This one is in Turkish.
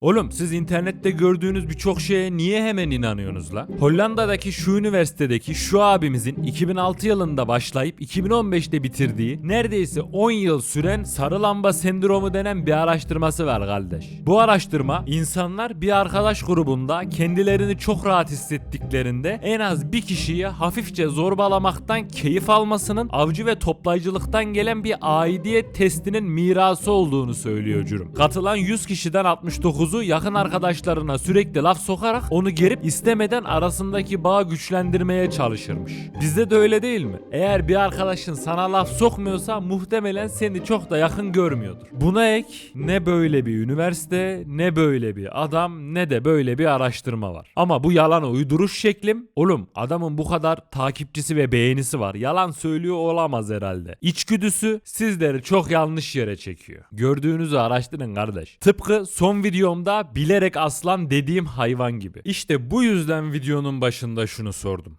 Oğlum siz internette gördüğünüz birçok şeye niye hemen inanıyorsunuz la? Hollanda'daki şu üniversitedeki şu abimizin 2006 yılında başlayıp 2015'te bitirdiği neredeyse 10 yıl süren sarı lamba sendromu denen bir araştırması var kardeş. Bu araştırma insanlar bir arkadaş grubunda kendilerini çok rahat hissettiklerinde en az bir kişiyi hafifçe zorbalamaktan keyif almasının avcı ve toplayıcılıktan gelen bir aidiyet testinin mirası olduğunu söylüyor Cürüm. Katılan 100 kişiden 69'u yakın arkadaşlarına sürekli laf sokarak onu gerip istemeden arasındaki bağı güçlendirmeye çalışırmış. Bizde de öyle değil mi? Eğer bir arkadaşın sana laf sokmuyorsa muhtemelen seni çok da yakın görmüyordur. Buna ek ne böyle bir üniversite, ne böyle bir adam, ne de böyle bir araştırma var. Ama bu yalan uyduruş şeklim, oğlum adamın bu kadar takipçisi ve beğenisi var. Yalan söylüyor olamaz herhalde. İçgüdüsü sizleri çok yanlış yere çekiyor. Gördüğünüzü araştırın kardeş. Tıpkı son videomda bilerek aslan dediğim hayvan gibi. İşte bu yüzden videonun başında şunu sordum.